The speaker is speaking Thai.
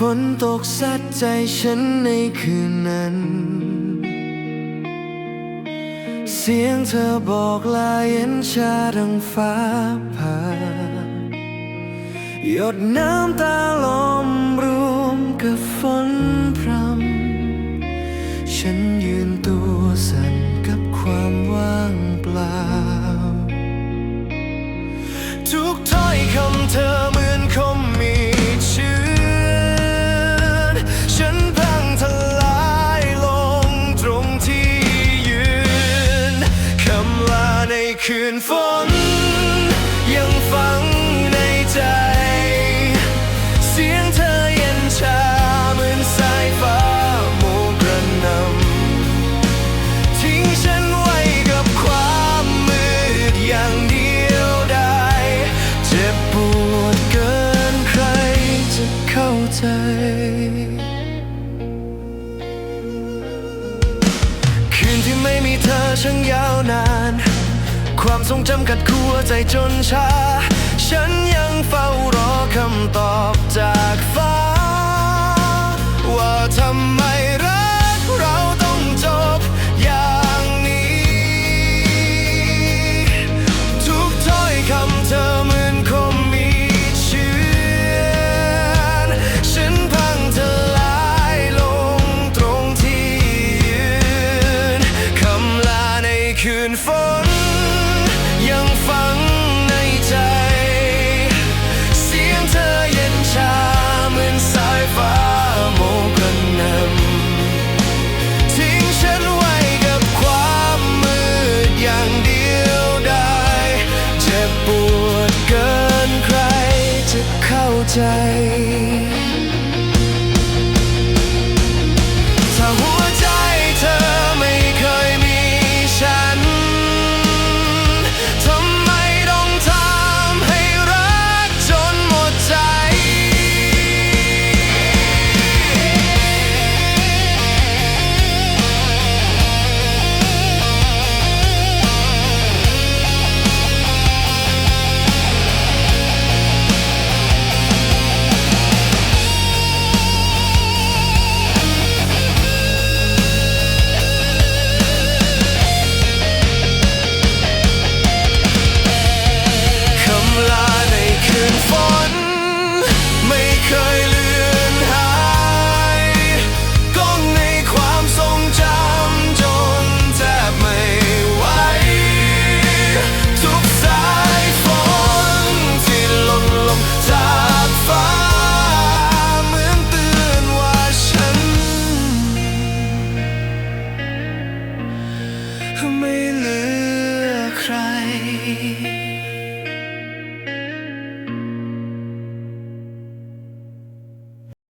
ฝนตกสัดใจฉันในคืนนั้น เสียงเธอบอกลาเย็นชาดังฟ้าผ่าหยดน้ำตาลมรวมกับฝนพรำฉันยืนตัวสั่นกับความว่างเปล่าทุกถ้ คืนฝน ยังฝังในใจ เสียงเธอเย็นชาเหมือนสายฟ้าโมกระนำทิ้งฉันไว้กับความมืดอย่างเดียวได้เจ็บปวดเกินใครจะเข้าใจคืนที่ไม่มีเธอช่างยาวนาน ความทรงจำกัดกลัวใจจนชา ฉันยังเฝ้ารอคำตอบจากฟ้า ว่าทำไมรักเราต้องจบอย่างนี้ ทุกถ้อยคำเธอเหมือนคมมีเชื้อนฉันพังเธอลายลงตรงที่ยืนคำลาในคืนฝน ยังฝังในใจ เสียงเธอเย็นชาเหมือนสายฟ้าโมกันนำทิ้งฉันไว้กับความมืดอย่างเดียวดายเจ็บปวดเกินใครจะเข้าใจ me.